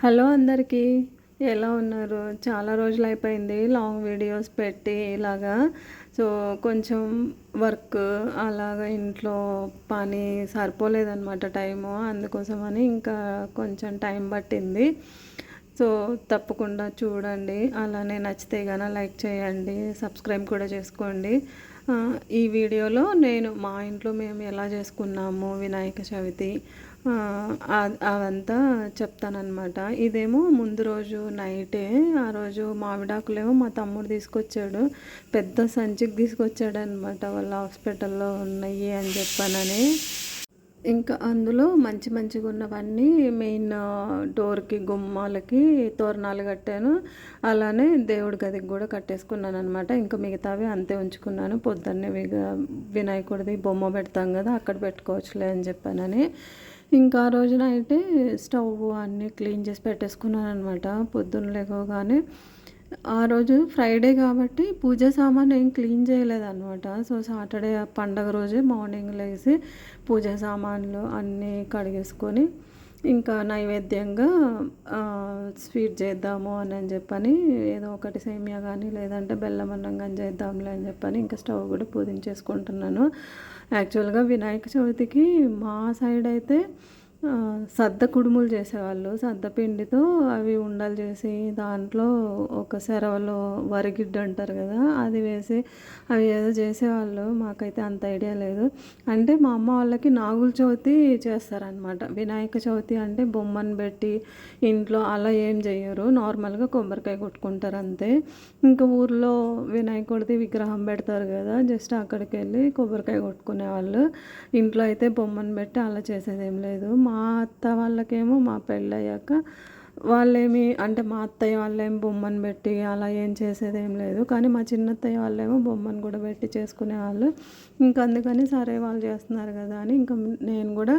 Hello అందరికీ. ఎలా ఉన్నారు? చాలా రోజులు అయిపోయింది లాంగ్ వీడియోస్ పెట్టి ఇలాగా. సో కొంచెం వర్క్ అలాగా ఇంట్లో పని సరిపోలేదన్నమాట టైము. అందుకోసమని ఇంకా కొంచెం టైం పట్టింది. సో తప్పకుండా చూడండి. అలానే నచ్చితే కనుక లైక్ చేయండి. సబ్స్క్రైబ్ కూడా చేసుకోండి. ఈ వీడియోలో నేను మా ఇంట్లో మేము ఎలా చేసుకున్నాము వినాయక చవితి అవంతా చెప్తానమాట ఇదేమో ముందు రోజు నైటే ఆ రోజు మామిడాకులేమో మా తమ్ముడు తీసుకొచ్చాడు. పెద్ద సంచికి తీసుకొచ్చాడు అనమాట వాళ్ళ హాస్పిటల్లో ఉన్నాయి అని చెప్పానని. ఇంకా అందులో మంచి మంచిగా ఉన్నవన్నీ మెయిన్ డోర్కి గుమ్మాలకి తోరణాలు కట్టాను. అలానే దేవుడి గదికి కూడా కట్టేసుకున్నాను అనమాట ఇంకా మిగతావి అంతే ఉంచుకున్నాను. పొద్దున్నే వినాయకుడిది బొమ్మ పెడతాం కదా అక్కడ పెట్టుకోవచ్చులే అని చెప్పానని. ఇంకా ఆ రోజున అయితే స్టవ్ అన్నీ క్లీన్ చేసి పెట్టేసుకున్నాను అనమాట పొద్దున్న లేకోగానే ఆ రోజు ఫ్రైడే కాబట్టి పూజ సామాన్ ఏం క్లీన్ చేయలేదన్నమాట. సో సాటర్డే పండగ రోజే మార్నింగ్ లేచి పూజ సామాన్లు అన్నీ కడిగేసుకొని ఇంకా నైవేద్యంగా స్వీట్ చేద్దాము అని అని చెప్పని ఏదో ఒకటి సేమియా కానీ లేదంటే బెల్లం అన్నం కానీ చేద్దాంలే అని చెప్పని ఇంకా స్టవ్ కూడా పూజించేసుకుంటున్నాను. యాక్చువల్గా వినాయక చవితికి మా సైడ్ అయితే సద్ద కుడుములు చేసేవాళ్ళు. సద్ద పిండితో అవి ఉండలు చేసి దాంట్లో ఒక సెరవలో వరిగిడ్డ అంటారు కదా అది వేసి అవి ఏదో చేసేవాళ్ళు. మాకైతే అంత ఐడియా లేదు. అంటే మా అమ్మ వాళ్ళకి నాగుల చవితి చేస్తారనమాట వినాయక చవితి అంటే బొమ్మను పెట్టి ఇంట్లో అలా ఏం చేయరు నార్మల్గా కొబ్బరికాయ కొట్టుకుంటారు అంతే. ఇంకా ఊర్లో వినాయకుడిది విగ్రహం పెడతారు కదా జస్ట్ అక్కడికి వెళ్ళి కొబ్బరికాయ కొట్టుకునే వాళ్ళు ఇంట్లో అయితే బొమ్మను పెట్టి అలా చేసేది ఏం లేదు. మా అత్త వాళ్ళకేమో మా పెళ్ళయ్యాక వాళ్ళేమి అంటే మా అత్తయ్య వాళ్ళేం బొమ్మను పెట్టి అలా ఏం చేసేది ఏం లేదు. కానీ మా చిన్నత్తయ్య వాళ్ళేమో బొమ్మను కూడా పెట్టి చేసుకునేవాళ్ళు ఇంకా అందుకని సరే వాళ్ళు చేస్తున్నారు కదా అని ఇంకా నేను కూడా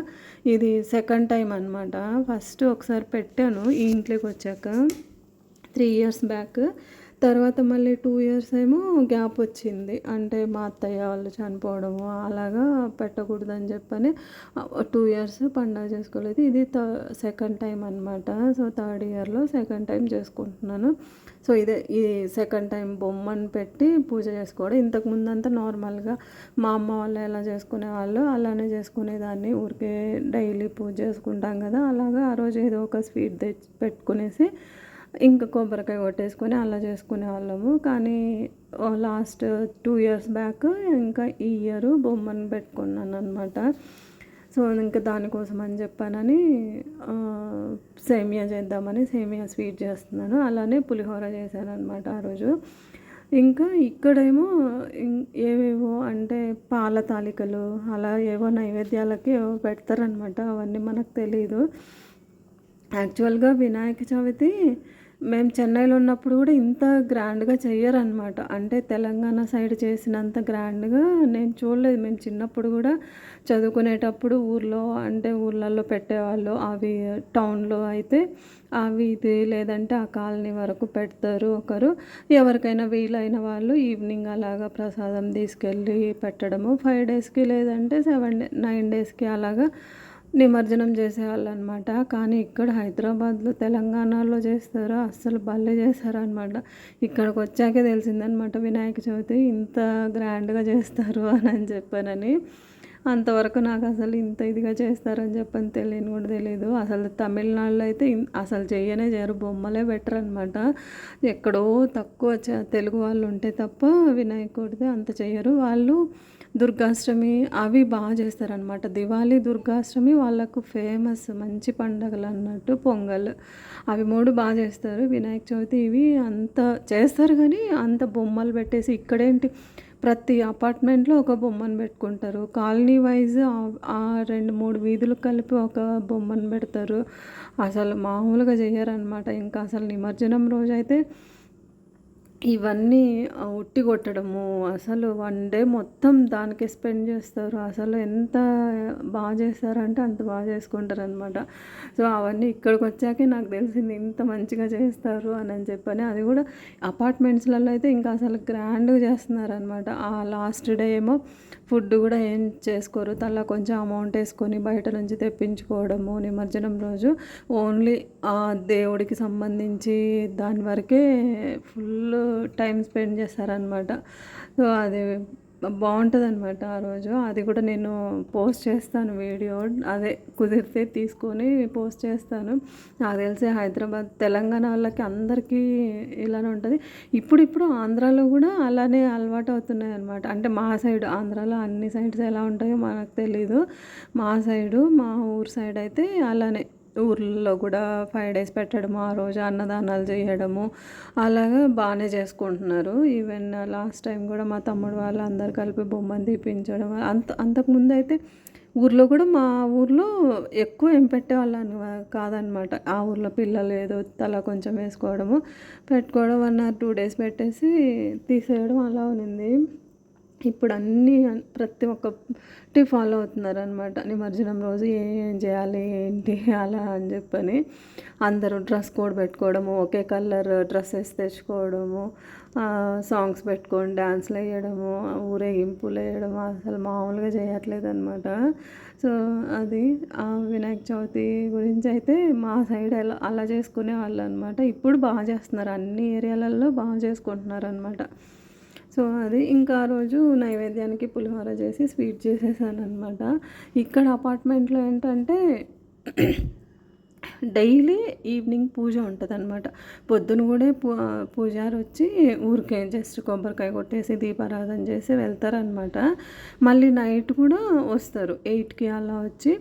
ఇది సెకండ్ టైం అనమాట ఫస్ట్ ఒకసారి పెట్టాను ఈ ఇంట్లోకి వచ్చాక. త్రీ ఇయర్స్ బ్యాక్ తర్వాత మళ్ళీ టూ ఇయర్స్ ఏమో గ్యాప్ వచ్చింది. అంటే మా అత్తయ్య వాళ్ళు చనిపోవడము అలాగా పెట్టకూడదని చెప్పని టూ ఇయర్స్ పండగ చేసుకోలేదు. ఇది త సెకండ్ టైం అనమాట సో థర్డ్ ఇయర్లో సెకండ్ టైం చేసుకుంటున్నాను. సో ఇదే ఈ సెకండ్ టైం బొమ్మను పెట్టి పూజ చేసుకోవడం. ఇంతకు ముందంతా నార్మల్గా మా అమ్మ వాళ్ళు ఎలా చేసుకునే వాళ్ళు అలానే చేసుకునేదాన్ని. ఊరికే డైలీ పూజ చేసుకుంటాం కదా. అలాగా ఆ రోజు ఏదో ఒక స్వీట్ తెచ్చి పెట్టుకునేసి ఇంకా కొబ్బరికాయ కొట్టేసుకొని అలా చేసుకునే వాళ్ళము. కానీ లాస్ట్ టూ ఇయర్స్ బ్యాక్ ఇంకా ఈ ఇయర్ బొమ్మను పెట్టుకున్నాను అనమాట సో ఇంకా దానికోసం అని చెప్పానని సేమియా చేద్దామని సేమియా స్వీట్ చేస్తున్నాను. అలానే పులిహోర చేశాను అనమాట ఆ రోజు. ఇంకా ఇక్కడేమో ఏవేవో అంటే పాల తాలికలు అలా ఏవో నైవేద్యాలకి ఏవో పెడతారనమాట అవన్నీ మనకు తెలియదు యాక్చువల్గా వినాయక చవితి మేము చెన్నైలో ఉన్నప్పుడు కూడా ఇంత గ్రాండ్గా చెయ్యరనమాట అంటే తెలంగాణ సైడ్ చేసినంత గ్రాండ్గా నేను చూడలేదు. మేము చిన్నప్పుడు కూడా చదువుకునేటప్పుడు ఊర్లో అంటే ఊర్లలో పెట్టేవాళ్ళు. అవి టౌన్లో అయితే అవి ఇది లేదంటే ఆ కాలనీ వరకు పెడతారు ఒకరు. ఎవరికైనా వీలైన వాళ్ళు ఈవినింగ్ అలాగా ప్రసాదం తీసుకెళ్ళి పెట్టడము. ఫైవ్ డేస్కి లేదంటే సెవెన్ డే నైన్ డేస్కి అలాగా నిమజ్జనం చేసేవాళ్ళు అనమాట కానీ ఇక్కడ హైదరాబాద్లో తెలంగాణలో చేస్తారో? అస్సలు భలే చేస్తారనమాట. ఇక్కడికి వచ్చాకే తెలిసిందనమాట వినాయక చవితి ఇంత గ్రాండ్గా చేస్తారు అని అని చెప్పానని. అంతవరకు నాకు అసలు ఇంత ఇదిగా చేస్తారని చెప్పని తెలియని కూడా తెలియదు అసలు తమిళనాడులో అయితే అసలు చేయనే చేయరు బొమ్మలే బెటర్ అనమాట ఎక్కడో తక్కువ తెలుగు వాళ్ళు ఉంటే తప్ప వినాయకుడితే అంత చేయరు వాళ్ళు దుర్గాష్టమి అవి బాగా చేస్తారనమాట దివాళీ దుర్గాష్టమి వాళ్ళకు ఫేమస్ మంచి పండగలు అన్నట్టు పొంగల్. అవి మూడు బాగా చేస్తారు. వినాయక చవితి ఇవి అంత చేస్తారు కానీ అంత బొమ్మలు పెట్టేసి ఇక్కడేంటి? ప్రతి అపార్ట్మెంట్లో ఒక బొమ్మను పెట్టుకుంటారు. కాలనీ వైజ్ ఆ రెండు మూడు వీధులు కలిపి ఒక బొమ్మను పెడతారు. అసలు మామూలుగా చేయరనమాట ఇంకా అసలు నిమజ్జనం రోజైతే ఇవన్నీ ఉట్టి కొట్టడము అసలు వన్ డే మొత్తం దానికి స్పెండ్ చేస్తారు. అసలు ఎంత బాగా చేస్తారంటే అంత బాగా చేసుకుంటారు అనమాట సో అవన్నీ ఇక్కడికి వచ్చాకే నాకు తెలిసింది ఇంత మంచిగా చేస్తారు అని అని చెప్పని. అది కూడా అపార్ట్మెంట్స్లలో అయితే ఇంకా అసలు గ్రాండ్గా చేస్తున్నారు అనమాట ఆ లాస్ట్ డే ఏమో ఫుడ్ కూడా ఏం చేసుకోరు. తల కొంచెం అమౌంట్ వేసుకొని బయట నుంచి తెప్పించుకోవడము. నిమజ్జనం రోజు ఓన్లీ ఆ దేవుడికి సంబంధించి దాని వరకే ఫుల్ టైం స్పెండ్ చేస్తారనమాట సో అది బాగుంటుంది అనమాట ఆ రోజు. అది కూడా నేను పోస్ట్ చేస్తాను వీడియో. అదే కుదిరితే తీసుకొని పోస్ట్ చేస్తాను. నాకు తెలిసి హైదరాబాద్ తెలంగాణ వాళ్ళకి అందరికీ ఇలానే ఉంటుంది. ఇప్పుడిప్పుడు ఆంధ్రాలో కూడా అలానే అలవాటు అవుతున్నాయి అనమాట అంటే మా సైడ్ ఆంధ్రాలో అన్ని సైడ్స్ ఎలా ఉంటాయో మనకు తెలీదు. మా సైడు మా ఊరు సైడ్ అయితే అలానే. ఊర్లలో కూడా ఫైవ్ డేస్ పెట్టడము ఆ రోజు అన్నదానాలు చేయడము అలాగా బాగానే చేసుకుంటున్నారు. ఈవెన్ లాస్ట్ టైం కూడా మా తమ్ముడు వాళ్ళు అందరు కలిపి బొమ్మను తీపించడం అంత అంతకుముందు అయితే ఊర్లో కూడా మా ఊర్లో ఎక్కువ ఏం పెట్టేవాళ్ళని కాదనమాట. ఆ ఊర్లో పిల్లలు ఏదో తల కొంచెం వేసుకోవడము పెట్టుకోవడం వన్ ఆర్ టూ డేస్ పెట్టేసి తీసేయడం అలా ఉంది ఇప్పుడు అన్నీ ప్రతి ఒక్కటి ఫాలో అవుతున్నారు అనమాట నిమజ్జనం రోజు ఏం చేయాలి ఏంటి అలా అని చెప్పని అందరూ డ్రెస్ కోడ్ పెట్టుకోవడము ఒకే కలర్ డ్రెస్సెస్ తెచ్చుకోవడము సాంగ్స్ పెట్టుకొని డ్యాన్స్లు వేయడము ఊరేగింపులు వేయడము అసలు మామూలుగా చేయట్లేదు అనమాట సో అది వినాయక చవితి గురించి అయితే మా సైడ్ అలా అలా చేసుకునే వాళ్ళు అనమాట ఇప్పుడు బాగా చేస్తున్నారు. అన్ని ఏరియాలలో బాగా చేసుకుంటున్నారు అనమాట సో అది ఇంకా ఆ రోజు నైవేద్యానికి పులిహోర చేసి స్వీట్ చేసేసాను అనమాట ఇక్కడ అపార్ట్మెంట్లో ఏంటంటే డైలీ ఈవినింగ్ పూజ ఉంటుంది అనమాట పొద్దున కూడా పూ పూజారి వచ్చి ఊరికే జస్ట్ కొబ్బరికాయ కొట్టేసి దీపారాధన చేసి వెళ్తారనమాట మళ్ళీ నైట్ కూడా వస్తారు. ఎయిట్కి అలా వచ్చి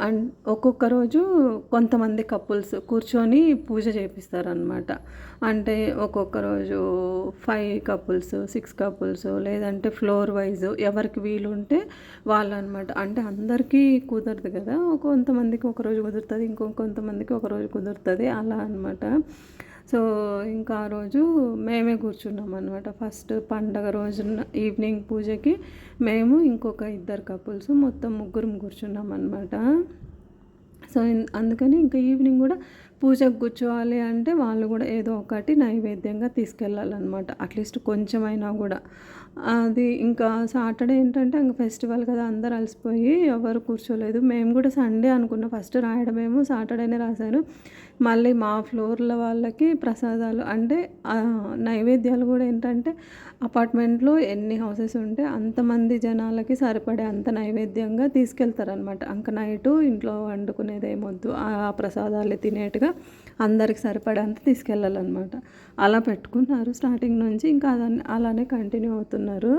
అండ్ ఒక్కొక్క రోజు కొంతమంది కపుల్స్ కూర్చొని పూజ చేపిస్తారనమాట అంటే ఒక్కొక్క రోజు ఫైవ్ కపుల్స్ సిక్స్ కపుల్స్ లేదంటే ఫ్లోర్ వైజ్ ఎవరికి వీలు ఉంటే వాళ్ళు అనమాట అంటే అందరికీ కుదరదు కదా. కొంతమందికి ఒక రోజు కుదురుతుంది ఇంకో కొంతమందికి ఒక రోజు కుదురుతుంది అలా అనమాట సో ఇంకా ఆ రోజు మేమే కూర్చున్నాం అనమాట ఫస్ట్ పండగ రోజున ఈవినింగ్ పూజకి మేము ఇంకొక ఇద్దరు కపుల్స్ మొత్తం ముగ్గురం కూర్చున్నాం అనమాట సో అందుకని ఇంకా ఈవినింగ్ కూడా పూజకు కూర్చోవాలి అంటే వాళ్ళు కూడా ఏదో ఒకటి నైవేద్యంగా తీసుకెళ్ళాలన్నమాట. అట్లీస్ట్ కొంచెమైనా కూడా. అది ఇంకా సాటర్డే ఏంటంటే ఇంకా ఫెస్టివల్ కదా అందరు అలసిపోయి ఎవరు కూర్చోలేదు. మేము కూడా సండే అనుకున్న ఫస్ట్ రాయడమేమో సాటర్డేనే రాశాను మళ్ళీ మా ఫ్లోర్ల వాళ్ళకి ప్రసాదాలు అంటే నైవేద్యాలు కూడా ఏంటంటే అపార్ట్మెంట్లో ఎన్ని హౌసెస్ ఉంటే అంతమంది జనాలకి సరిపడే అంత నైవేద్యంగా తీసుకెళ్తారనమాట అంక నైటు ఇంట్లో వండుకునేది ఏమొద్దు ఆ ప్రసాదాలు తినేట్టుగా అందరికి సరిపడే అంత తీసుకెళ్ళాలన్నమాట. అలా పెట్టుకున్నారు స్టార్టింగ్ నుంచి ఇంకా అదని అలానే కంటిన్యూ అవుతున్నారు.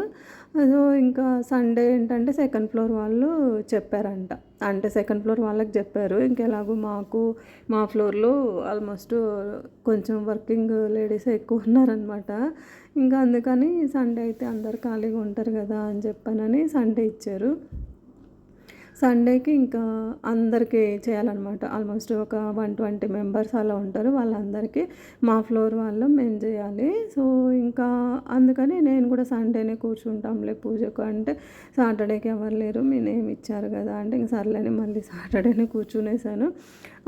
అదో ఇంకా సండే ఏంటంటే సెకండ్ ఫ్లోర్ వాళ్ళు చెప్పారంట. అంటే సెకండ్ ఫ్లోర్ వాళ్ళకి చెప్పారు. ఇంకెలాగో మాకు మా ఫ్లోర్లో ఆల్మోస్ట్ కొంచెం వర్కింగ్ లేడీస్ ఎక్కువ ఉన్నారనమాట ఇంకా అందుకని సండే అయితే అందరు ఖాళీగా ఉంటారు కదా అని చెప్పానని సండే ఇచ్చారు. సండేకి ఇంకా అందరికీ చేయాలన్నమాట. ఆల్మోస్ట్ ఒక వన్ ట్వంటీ మెంబర్స్ అలా ఉంటారు. వాళ్ళందరికీ మా ఫ్లోర్ వాళ్ళు మేము చేయాలి. సో ఇంకా అందుకని నేను కూడా సండేనే కూర్చుంటాంలే పూజకు. అంటే సాటర్డేకి ఎవరు లేరు. నేనేమి ఇచ్చారు కదా అంటే ఇంక సర్లేని మళ్ళీ సాటర్డేనే కూర్చునేసాను.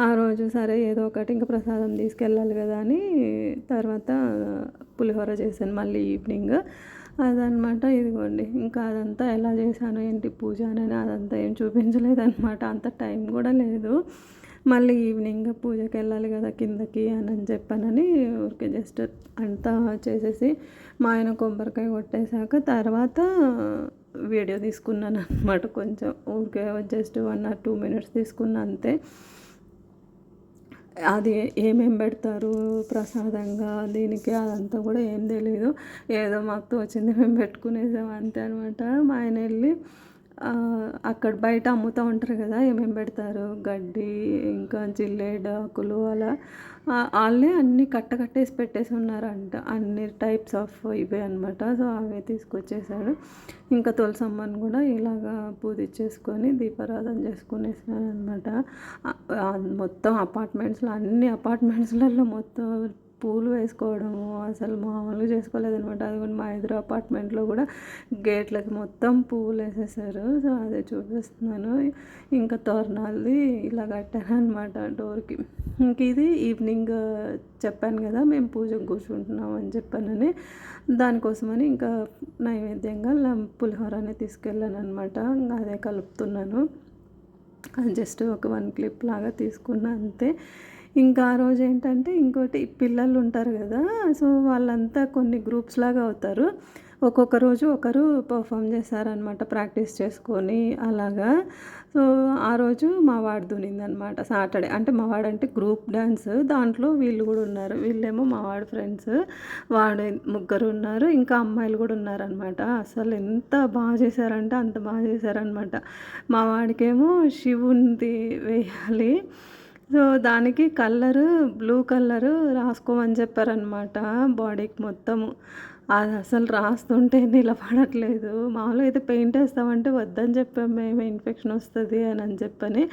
ఆ రోజు సరే ఏదో ఒకటి ఇంకా ప్రసాదం తీసుకెళ్ళాలి కదా అని తర్వాత పులిహోర చేశాను మళ్ళీ ఈవినింగ్. అదనమాట ఇదిగోండి. ఇంకా అదంతా ఎలా చేశాను ఏంటి పూజ అని అదంతా ఏం చూపించలేదన్నమాట. అంత టైం కూడా లేదు. మళ్ళీ ఈవినింగ్ పూజకి వెళ్ళాలి కదా కిందకి అని అని చెప్పానని ఊరికే జస్ట్ అంతా చేసేసి మా ఆయన కొబ్బరికాయ కొట్టేశాక తర్వాత వీడియో తీసుకున్నాను అనమాట కొంచెం. ఊరికే just one or two minutes తీసుకున్నా అంతే. అది ఏమేం పెడతారు ప్రసాదంగా? దీనికి అదంతా కూడా ఏం తెలియదు ఏదో మాకు తోచింది మేము పెట్టుకునేసాం అంతే అనమాట మా ఆయన వెళ్ళి అక్కడ బయట అమ్ముతూ ఉంటారు కదా ఏమేమి పెడతారు? గడ్డి ఇంకా జిల్లేడు ఆకులు అలా. వాళ్ళే అన్నీ కట్ట కట్టేసి పెట్టేసి ఉన్నారంట. అన్ని టైప్స్ ఆఫ్ ఇవే అనమాట సో అవే తీసుకొచ్చేసాడు. ఇంకా తులసమ్మని కూడా ఇలాగా పూజించేసుకొని దీపారాధన చేసుకునేసాను అనమాట మొత్తం అపార్ట్మెంట్స్లో అన్ని అపార్ట్మెంట్స్లలో మొత్తం పూలు వేసుకోవడము అసలు మామూలుగా చేసుకోలేదనమాట అది కూడా మా ఎదురు అపార్ట్మెంట్లో కూడా గేట్లకి మొత్తం పూలు వేసేసారు. సో అదే చూపిస్తున్నాను. ఇంకా తోరణాలది ఇలా కట్టారనమాట డోర్కి. ఇంక ఇది ఈవినింగ్ చెప్పాను కదా మేము పూజకు కూర్చుంటున్నాం అని చెప్పానని. దానికోసమని ఇంకా నైవేద్యంగా పులిహోర అనేది తీసుకెళ్ళాను అనమాట అదే కలుపుతున్నాను. జస్ట్ ఒక వన్ క్లిప్ లాగా తీసుకున్నా అంతే. ఇంకా ఆ రోజు ఏంటంటే ఇంకోటి పిల్లలు ఉంటారు కదా సో వాళ్ళంతా కొన్ని గ్రూప్స్ లాగా అవుతారు. ఒక్కొక్క రోజు ఒకరు పర్ఫామ్ చేశారనమాట ప్రాక్టీస్ చేసుకొని అలాగా. సో ఆ రోజు మా వాడు దునిందనమాట సాటర్డే. అంటే మా వాడంటే గ్రూప్ డ్యాన్స్ దాంట్లో వీళ్ళు కూడా ఉన్నారు. వీళ్ళేమో మా వాడు ఫ్రెండ్స్ వాడు ముగ్గురు ఉన్నారు ఇంకా అమ్మాయిలు కూడా ఉన్నారనమాట అసలు ఎంత బాగా చేశారంటే అంత బాగా చేశారనమాట మా వాడికేమో శివునిది వేయాలి సో దానికి కలరు బ్లూ కలరు రాసుకోమని చెప్పారనమాట బాడీకి మొత్తము. అది అసలు రాస్తుంటే నిలబడట్లేదు. మామూలుగా అయితే పెయింట్ వేస్తామంటే వద్దని చెప్పాము మేము ఇన్ఫెక్షన్ వస్తుంది అని అని చెప్పని.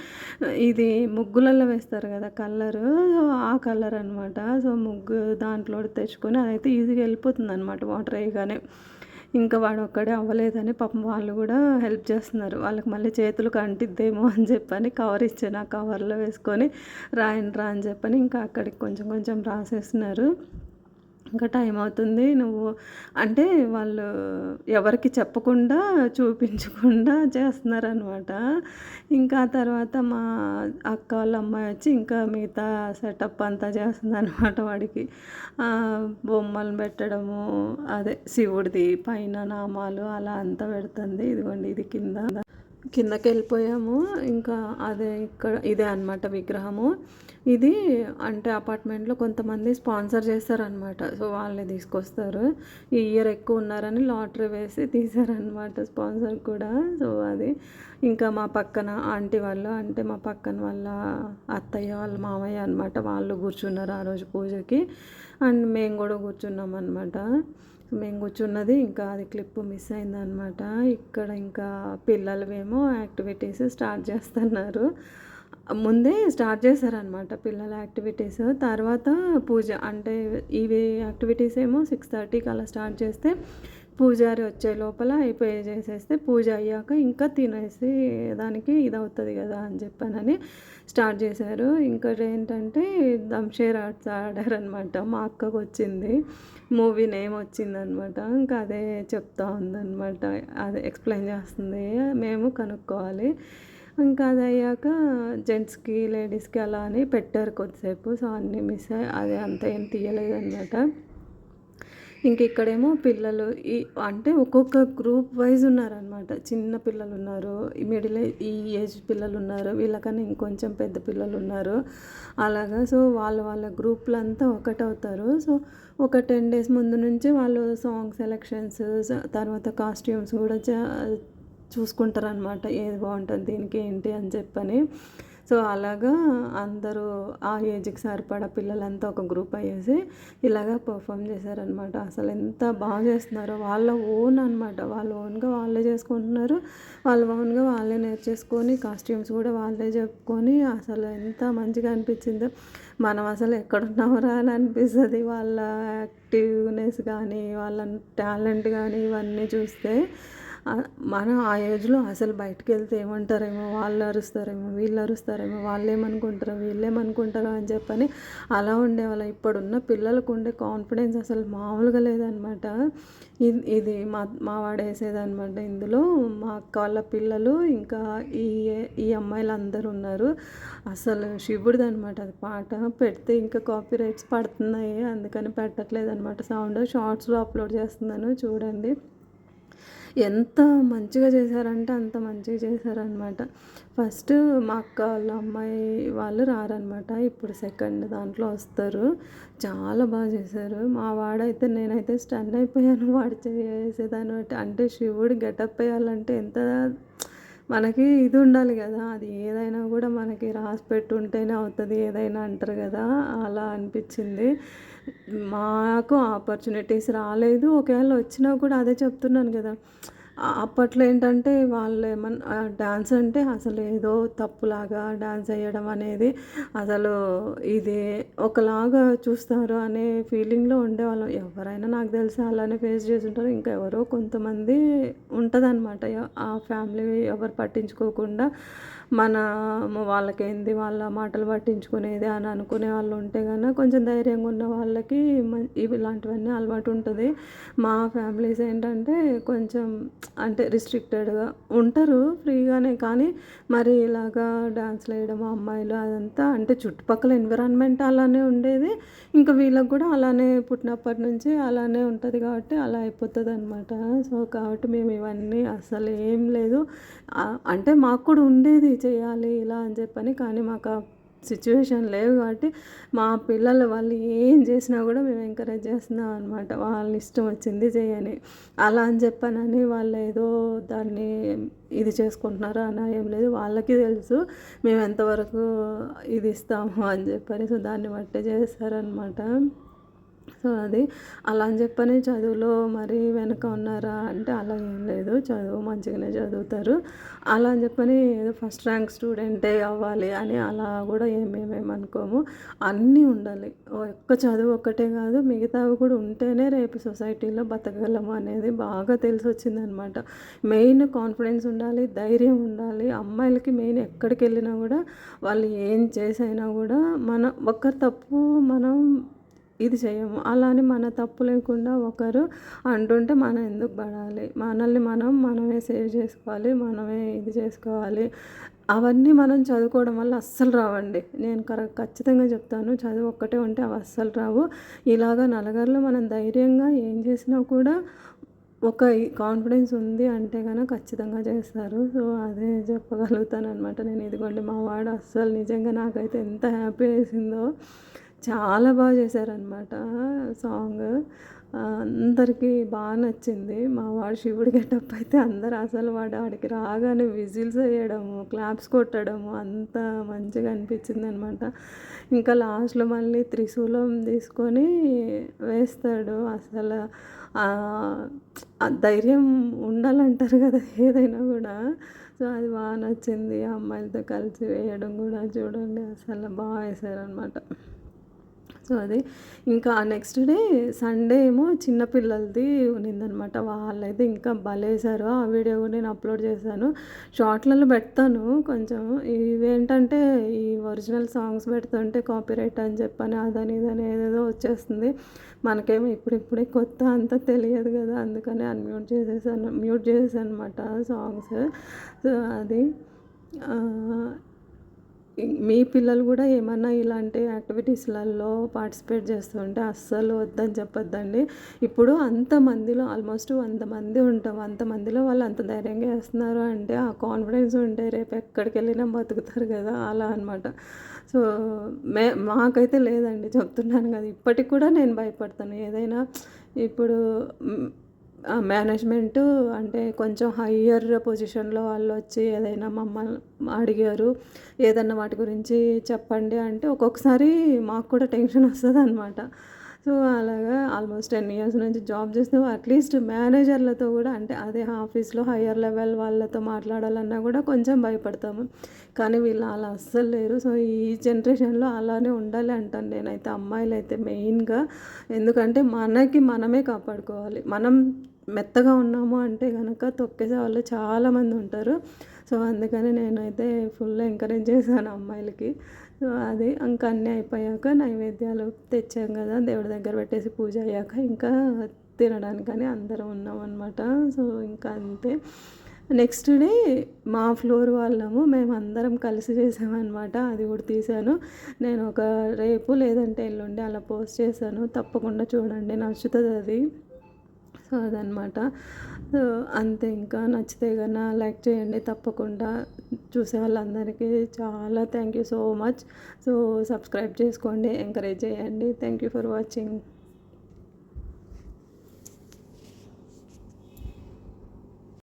ఇది ముగ్గులలో వేస్తారు కదా కలరు ఆ కలర్ అనమాట సో ముగ్గు దాంట్లో తెచ్చుకొని అదైతే ఈజీగా వెళ్ళిపోతుంది అనమాట వాటర్ వేయగానే. ఇంకా వాడు ఒక్కడే అవ్వలేదని పాపం వాళ్ళు కూడా హెల్ప్ చేస్తున్నారు. వాళ్ళకి మళ్ళీ చేతులకు అంటిద్దేమో అని చెప్పని కవర్ ఇచ్చాను ఆ కవర్లో వేసుకొని రాయండి రా అని చెప్పని ఇంకా అక్కడికి కొంచెం కొంచెం రాసేస్తున్నారు. ఇంకా టైం అవుతుంది. నువ్వు అంటే వాళ్ళు ఎవరికి చెప్పకుండా చూపించకుండా చేస్తున్నారనమాట ఇంకా తర్వాత మా అక్క వాళ్ళ అమ్మాయి వచ్చి ఇంకా మిగతా సెటప్ అంతా చేస్తుంది అనమాట వాడికి బొమ్మలు పెట్టడము అదే శివుడిది పైన నామాలు అలా అంతా పెడుతుంది. ఇదిగోండి ఇది కింద కిందకి వెళ్ళిపోయాము ఇంకా అదే ఇక్కడ ఇదే అనమాట విగ్రహము. ఇది అంటే అపార్ట్మెంట్లో కొంతమంది స్పాన్సర్ చేస్తారనమాట సో వాళ్ళే తీసుకొస్తారు. ఈ ఇయర్ ఎక్కువ ఉన్నారని లాటరీ వేసి తీశారనమాట స్పాన్సర్ కూడా. సో అది. ఇంకా మా పక్కన ఆంటీ వాళ్ళు అంటే మా పక్కన వాళ్ళ అత్తయ్య వాళ్ళ మామయ్య అనమాట వాళ్ళు కూర్చున్నారు ఆ రోజు పూజకి. అండ్ మేము కూడా కూర్చున్నాం అనమాట మేము కూర్చున్నది ఇంకా అది క్లిప్ మిస్ అయిందనమాట ఇక్కడ ఇంకా పిల్లలవేమో యాక్టివిటీస్ స్టార్ట్ చేస్తున్నారు. ముందే స్టార్ట్ చేశారనమాట పిల్లల యాక్టివిటీస్. తర్వాత పూజ అంటే ఇవి యాక్టివిటీస్ ఏమో సిక్స్ థర్టీకి అలా స్టార్ట్ చేస్తే పూజారి వచ్చే లోపల అయిపోయి చేసేస్తే పూజ అయ్యాక ఇంకా తినేసి దానికి ఇది అవుతుంది కదా అని చెప్పానని స్టార్ట్ చేశారు. ఇంకోటి ఏంటంటే దమ్షేర్ ఆర్ట్స్ ఆడారనమాట మా అక్కకు వచ్చింది. మూవీ నేమ్ వచ్చిందనమాట ఇంకా అదే చెప్తా ఉందనమాట అదే ఎక్స్ప్లెయిన్ చేస్తుంది. మేము కనుక్కోవాలి. ఇంకా అది అయ్యాక జెంట్స్కి లేడీస్కి అలా అని పెట్టారు కొద్దిసేపు. సో అన్నీ మిస్ అయ్యి అదే అంత ఏం తీయలేదు అనమాట ఇంక ఇక్కడేమో పిల్లలు ఈ అంటే ఒక్కొక్క గ్రూప్ వైజ్ ఉన్నారనమాట చిన్న పిల్లలు ఉన్నారు మిడిల్ ఈ ఏజ్ పిల్లలు ఉన్నారు వీళ్ళకన్నా ఇంకొంచెం పెద్ద పిల్లలు ఉన్నారు అలాగా సో వాళ్ళ వాళ్ళ గ్రూప్లు అంతా ఒకటవుతారు. సో ఒక టెన్ డేస్ ముందు నుంచి వాళ్ళు సాంగ్ సెలెక్షన్స్ తర్వాత కాస్ట్యూమ్స్ కూడా చూసుకుంటారనమాట ఏది బాగుంటుంది దీనికి ఏంటి అని చెప్పని. సో అలాగా అందరూ ఆ ఏజ్కి సరిపడా పిల్లలంతా ఒక గ్రూప్ అయ్యేసి ఇలాగా పర్ఫామ్ చేశారనమాట అసలు ఎంత బాగా చేస్తున్నారో వాళ్ళ ఓన్ అనమాట వాళ్ళ ఓన్గా వాళ్ళే చేసుకుంటున్నారు. వాళ్ళ ఓన్గా వాళ్ళే నేర్చేసుకొని కాస్ట్యూమ్స్ కూడా వాళ్ళే చెప్పుకొని అసలు ఎంత మంచిగా అనిపించిందో. మనం అసలు ఎక్కడున్నామరా అని అనిపిస్తుంది. వాళ్ళ యాక్టివ్నెస్ కానీ వాళ్ళ టాలెంట్ కానీ ఇవన్నీ చూస్తే మనం ఆ ఏజ్లో అసలు బయటకు వెళ్తే ఏమంటారేమో వాళ్ళు అరుస్తారేమో వీళ్ళు అరుస్తారేమో వాళ్ళు ఏమనుకుంటారో వీళ్ళు ఏమనుకుంటారో అని చెప్పని అలా ఉండేవాళ్ళం. ఇప్పుడున్న పిల్లలకు ఉండే కాన్ఫిడెన్స్ అసలు మామూలుగా లేదనమాట. ఇది ఇది మా మా వాడు వేసేదనమాట ఇందులో మా అక్క వాళ్ళ పిల్లలు ఇంకా ఈ ఈ అమ్మాయిలు అందరూ ఉన్నారు. అసలు శివుడిది అనమాట అది పాట. పెడితే ఇంకా కాపీ రైట్స్ పడుతున్నాయి. అందుకని పెట్టట్లేదు అనమాట సౌండ్ షార్ట్స్లో అప్లోడ్ చేస్తున్నాను. చూడండి. ఎంత మంచిగా చేశారంటే అంత మంచిగా చేశారనమాట ఫస్ట్ మా అక్క వాళ్ళ అమ్మాయి వాళ్ళు రారనమాట ఇప్పుడు సెకండ్ దాంట్లో వస్తారు. చాలా బాగా చేశారు. మా వాడైతే నేనైతే స్టన్ అయిపోయాను. వాడు చేసేదాన్ని బట్టి. అంటే శివుడు గెటప్ వేయాలంటే ఎంత మనకి ఇది ఉండాలి కదా. అది ఏదైనా కూడా మనకి రాసి పెట్టుంటేనే అవుతుంది. ఏదైనా అంటారు కదా. అలా అనిపించింది. మాకు ఆపర్చునిటీస్ రాలేదు. ఒకవేళ వచ్చినా కూడా అదే చెప్తున్నాను కదా. అప్పట్లో ఏంటంటే వాళ్ళు ఏమన్నా డాన్స్ అంటే అసలు ఏదో తప్పులాగా డాన్స్ వేయడం అనేది అసలు ఇది ఒకలాగా చూస్తారు అనే ఫీలింగ్లో ఉండేవాళ్ళం. ఎవరైనా నాకు తెలిసి అలానే ఫేస్ చేసి ఉంటారు ఇంకా ఎవరో కొంతమంది ఉంటుందన్నమాట. ఆ ఫ్యామిలీ ఎవరు పట్టించుకోకుండా మన వాళ్ళకేంది వాళ్ళ మాటలు పట్టించుకునేది అని అనుకునే వాళ్ళు ఉంటే కనుక కొంచెం ధైర్యంగా ఉన్న వాళ్ళకి ఇలాంటివన్నీ అలవాటు ఉంటుంది. మా ఫ్యామిలీస్ ఏంటంటే కొంచెం అంటే రిస్ట్రిక్టెడ్గా ఉంటారు ఫ్రీగానే కానీ మరి ఇలాగా డ్యాన్స్లు వేయడం అమ్మాయిలు అదంతా అంటే చుట్టుపక్కల ఎన్విరాన్మెంట్ అలానే ఉండేది. ఇంకా వీళ్ళకి కూడా అలానే పుట్టినప్పటి నుంచి అలానే ఉంటుంది కాబట్టి అలా అయిపోతుంది అనమాట సో కాబట్టి మేము ఇవన్నీ అసలు ఏం లేదు అంటే మాకు కూడా ఉండేది చేయాలి ఇలా అని చెప్పని కానీ మాకు ఆ సిచ్యువేషన్ లేవు కాబట్టి మా పిల్లలు వాళ్ళు ఏం చేసినా కూడా మేము ఎంకరేజ్ చేస్తున్నాం అనమాట వాళ్ళ ఇష్టం వచ్చింది చేయని అలా అని చెప్పానని వాళ్ళు ఏదో దాన్ని ఇది చేసుకుంటున్నారు అని ఏం లేదు వాళ్ళకి తెలుసు మేము ఎంతవరకు ఇది ఇస్తాము అని చెప్పని. సో దాన్ని బట్టే చేస్తారనమాట సో అది అలా అని చెప్పని చదువులో మరి వెనక ఉన్నారా అంటే అలా ఏం లేదు. చదువు మంచిగానే చదువుతారు. అలా అని చెప్పని ఏదో ఫస్ట్ ర్యాంక్ స్టూడెంటే అవ్వాలి అని అలా కూడా ఏమేమేమి అనుకోము. అన్నీ ఉండాలి. ఒక్క చదువు ఒక్కటే కాదు మిగతావి కూడా ఉంటేనే రేపు సొసైటీలో బతకగలము అనేది బాగా తెలిసి వచ్చిందనమాట మెయిన్ కాన్ఫిడెన్స్ ఉండాలి ధైర్యం ఉండాలి. అమ్మాయిలకి మెయిన్ ఎక్కడికి వెళ్ళినా కూడా వాళ్ళు ఏం చేసైనా కూడా మన ఒక్కరి తప్పు మనం ఇది చేయము. అలా అని మన తప్పు లేకుండా ఒకరు అంటుంటే మనం ఎందుకు పడాలి? మనల్ని మనం మనమే సేవ్ చేసుకోవాలి మనమే ఇది చేసుకోవాలి. అవన్నీ మనం చదువుకోవడం వల్ల అస్సలు రావండి. నేను కరెక్ట్ ఖచ్చితంగా చెప్తాను. చదువు ఒక్కటే ఉంటే అవి అస్సలు రావు. ఇలాగా నలగర్లో మనం ధైర్యంగా ఏం చేసినా కూడా ఒక కాన్ఫిడెన్స్ ఉంది అంటే కనుక ఖచ్చితంగా చేస్తారు. సో అదే చెప్పగలుగుతాను అనమాట నేను ఇదిగోండి మా వాడు అస్సలు నిజంగా నాకైతే ఎంత హ్యాపీ వేసిందో. చాలా బాగా చేశారనమాట సాంగ్. అందరికీ బాగా నచ్చింది. మా వాడు శివుడి గెటప్ అయితే అందరు అసలు వాడు ఆడికి రాగానే విజిల్స్ వేయడము క్లాప్స్ కొట్టడము అంత మంచిగా అనిపించింది అనమాట ఇంకా లాస్ట్లో మళ్ళీ త్రిశూలం తీసుకొని వేస్తాడు. అసలు ఆ ధైర్యం ఉండాలంటారు కదా ఏదైనా కూడా. సో అది బాగా నచ్చింది. అమ్మాయిలతో కలిసి వేయడం కూడా చూడండి. అసలు బాగా వేశారనమాట సో అది. ఇంకా నెక్స్ట్ డే సండే ఏమో చిన్నపిల్లలది ఉన్నిందనమాట. వాళ్ళైతే ఇంకా భలేసారు ఆ వీడియో కూడా నేను అప్లోడ్ చేశాను. షార్ట్లలో పెడతాను కొంచెం. ఇవేంటంటే ఈ ఒరిజినల్ సాంగ్స్ పెడుతుంటే కాపీరైట్ అని చెప్పని అదని ఇదని ఏదేదో వచ్చేస్తుంది. మనకేమో ఇప్పుడిప్పుడే కొత్త అంతా తెలియదు కదా అందుకని అన్మ్యూట్ చేసేసాను. మ్యూట్ చేసేసాను అనమాట సాంగ్స్ సో అది. మీ పిల్లలు కూడా ఏమన్నా ఇలాంటి యాక్టివిటీస్లలో పార్టిసిపేట్ చేస్తుంటే అస్సలు వద్దని చెప్పొద్దండి. ఇప్పుడు అంతమందిలో ఆల్మోస్ట్ వంద మంది ఉంటాం. అంతమందిలో వాళ్ళు అంత ధైర్యంగా వేస్తున్నారు అంటే ఆ కాన్ఫిడెన్స్ ఉంటే రేపు ఎక్కడికి వెళ్ళినా బతుకుతారు కదా అలా అనమాట సో మే మాకైతే లేదండి. చెప్తున్నాను కదా ఇప్పటికి కూడా నేను భయపడతాను. ఏదైనా ఇప్పుడు మేనేజ్మెంట్ అంటే కొంచెం హయ్యర్ పొజిషన్లో వాళ్ళు వచ్చి ఏదైనా మమ్మల్ని అడిగారు ఏదన్నా వాటి గురించి చెప్పండి అంటే ఒక్కొక్కసారి మాకు కూడా టెన్షన్ వస్తుంది అనమాట సో అలాగా ఆల్మోస్ట్ టెన్ ఇయర్స్ నుంచి జాబ్ చేస్తూ అట్లీస్ట్ మేనేజర్లతో కూడా అంటే అదే ఆఫీస్లో హయ్యర్ లెవెల్ వాళ్ళతో మాట్లాడాలన్నా కూడా కొంచెం భయపడతాము. కానీ వీళ్ళు అలా అస్సలు లేరు. సో ఈ జనరేషన్లో అలానే ఉండాలి అంటాను నేనైతే. అమ్మాయిలు అయితే మెయిన్గా. ఎందుకంటే మనకి మనమే కాపాడుకోవాలి. మనం మెత్తగా ఉన్నాము అంటే కనుక తొక్కేసే వాళ్ళు చాలామంది ఉంటారు. సో అందుకని నేనైతే ఫుల్ ఎంకరేజ్ చేశాను అమ్మాయిలకి. సో అది ఇంకా అన్నీ అయిపోయాక నైవేద్యాలు తెచ్చాం కదా దేవుడి దగ్గర పెట్టేసి పూజ అయ్యాక ఇంకా తినడానికని అందరం ఉన్నాం అనమాట సో ఇంకా అంతే. నెక్స్ట్ డే మా ఫ్లోర్ వాళ్ళము మేమందరం కలిసి చేసామన్నమాట. అది కూడా తీసాను నేను ఒక రేపు లేదంటే ఎల్లుండి అలా పోస్ట్ చేశాను. తప్పకుండా చూడండి. నచ్చుతుంది అది. అదనమాట సో అంతే ఇంకా. నచ్చితే కన్నా లైక్ చేయండి. తప్పకుండా చూసే వాళ్ళందరికీ చాలా thank you so much. So subscribe చేసుకోండి. ఎంకరేజ్ చేయండి. Thank you for watching.